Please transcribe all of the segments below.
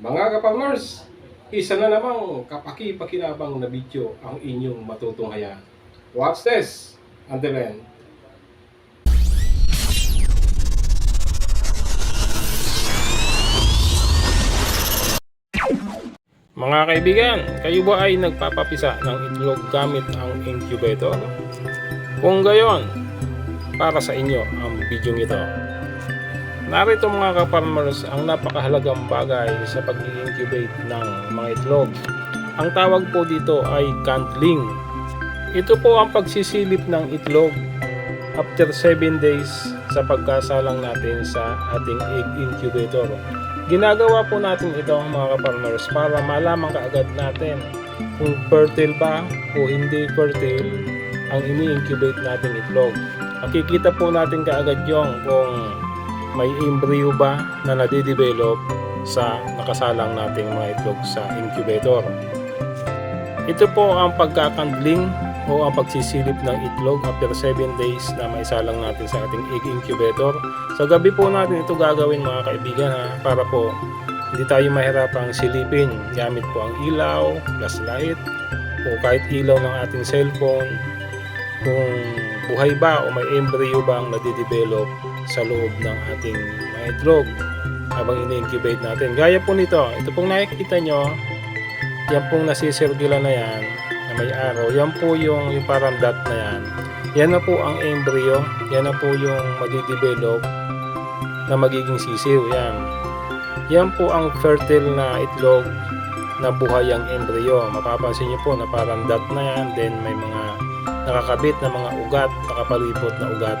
Mga kapamers, isa na namang kapaki-pakinabang na video ang inyong matutunghayan. Watch this and then Mga kaibigan, kayo ba ay nagpapapisa ng itlog gamit ang incubator? Kung gayon, para sa inyo ang video ito. Narito mga ka-farmers ang napakahalagang bagay sa pag-incubate ng mga itlog. Ang tawag po dito ay candling. Ito po ang pagsisilip ng itlog after 7 days sa pagkasalang natin sa ating egg incubator. Ginagawa po natin ito mga ka-farmers para malaman kaagad natin kung fertile ba o hindi fertile ang ini-incubate nating itlog. Makikita po natin kaagad yung kung may embryo ba na nadidevelop sa nakasalang nating mga itlog sa incubator. Ito po ang pagkakandling o ang pagsisilip ng itlog after 7 days na maisalang natin sa ating egg incubator. Sa gabi po natin ito gagawin mga kaibigan ha, para po hindi tayo mahirapang silipin gamit po ang ilaw, flashlight o kahit ilaw ng ating cellphone kung buhay ba o may embryo ba ang nadidevelop sa loob ng ating mga itlog habang ini-incubate natin. Gaya po nito, ito pong nakikita nyo, yan pong nasisirkula na yan, na may araw, yan po yung, yung parang dot na yan. Yan na po ang embryo, yan na po yung madidevelop na magiging sisiw, yan. Yan po ang fertile na itlog na buhay ang embryo. Mapapansin nyo po na parang dot na yan, then may mga nakakabit na mga ugat, nakapalibot na ugat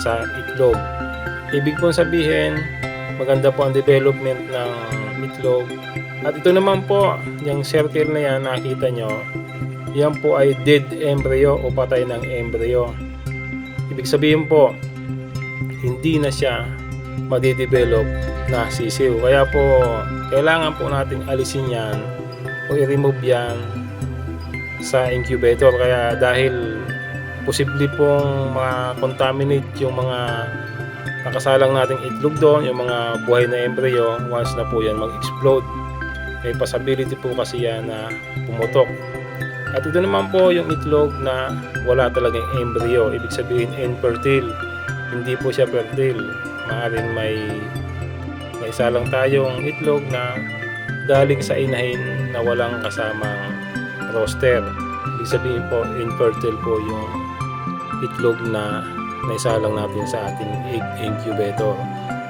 sa itlog. Ibig pong sabihin, maganda po ang development ng itlog. At ito naman po, yung circle na yan, nakita nyo, yan po ay dead embryo o patay ng embryo. Ibig sabihin po, hindi na siya madidevelop na sisiw. Kaya po, kailangan po nating alisin yan o i-remove yan sa incubator. Kaya dahil posible pong ma-contaminate yung mga nakasalang nating itlog doon, yung mga buhay na embryo, once na po yan mag-explode. May possibility po kasi yan na pumutok. At ito naman po yung itlog na wala talagang embryo, ibig sabihin infertile. Hindi po siya fertile. Maaring may may isa lang tayong itlog na galing sa inahin na walang kasamang roster. Ibig sabihin po, infertile po yung itlog na naisalang natin sa ating egg incubator.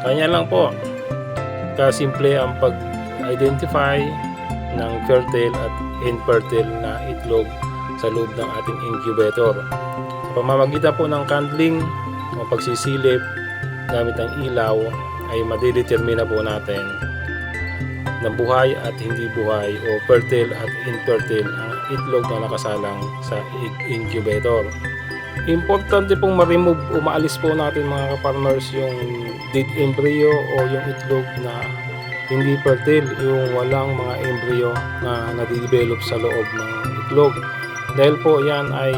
Kanya lang po, kasimple ang pag-identify ng fertile at infertile na itlog sa loob ng ating incubator. Sa pamamagitan po ng candling o pagsisilip gamit ang ilaw ay madidetermina po natin na buhay at hindi buhay o fertile at infertile ang itlog na nakasalang sa incubator. Importante pong ma-remove o maalis po natin mga ka-farmers yung dead embryo o yung itlog na hindi fertile, yung walang mga embryo na nadidevelop sa loob ng itlog. Dahil po yan ay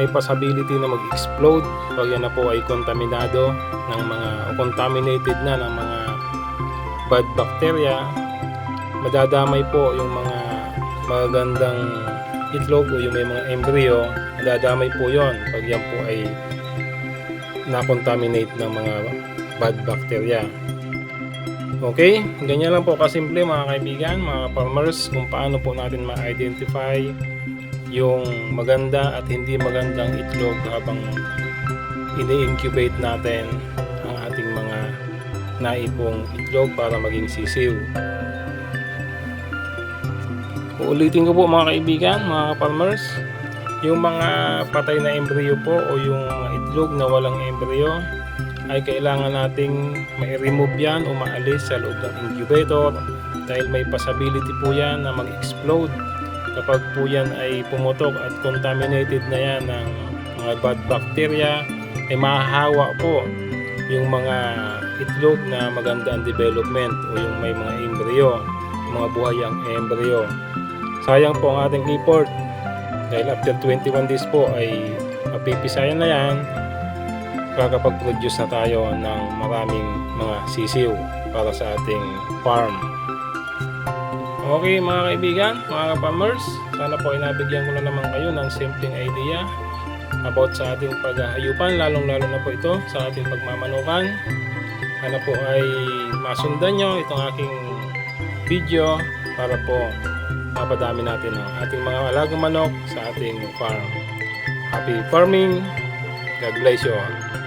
may possibility na mag-explode pag yan na po ay kontaminado ng mga contaminated na ng mga bad bacteria madadamay po yung mga magagandang itlog o yung may mga embryo madadamay po yon pag yan po ay na-contaminate ng mga bad bacteria okay ganyan lang po kasimple mga kaibigan mga farmers kung paano po natin ma-identify yung maganda at hindi magandang itlog habang ini-incubate natin ang ating mga naipong itlog para maging sisiw. Uulitin ko po mga kaibigan, mga farmers, yung mga patay na embryo po o yung itlog na walang embryo ay kailangan nating mai-remove yan o maalis sa loob ng incubator dahil may possibility po yan na mag-explode kapag po yan ay pumutok at contaminated na yan ng mga bad bacteria ay mahahawa po yung mga itlog na maganda ang development o yung may mga embryo mga buhay ang embryo sayang po ang ating effort dahil after 21 days po ay mapipisayan na yan. Kakapag-produce na tayo ng maraming mga sisiw para sa ating farm. Okay mga kaibigan, mga kapamers, sana po ay nabigyan ko na naman kayo ng simpleng idea about sa ating paghahayupan, lalong-lalo na po ito sa ating pagmamanukan. Sana po ay masundan nyo itong aking video para po mapadami natin ang ating mga alagang manok sa ating farm. Happy farming! God bless you all.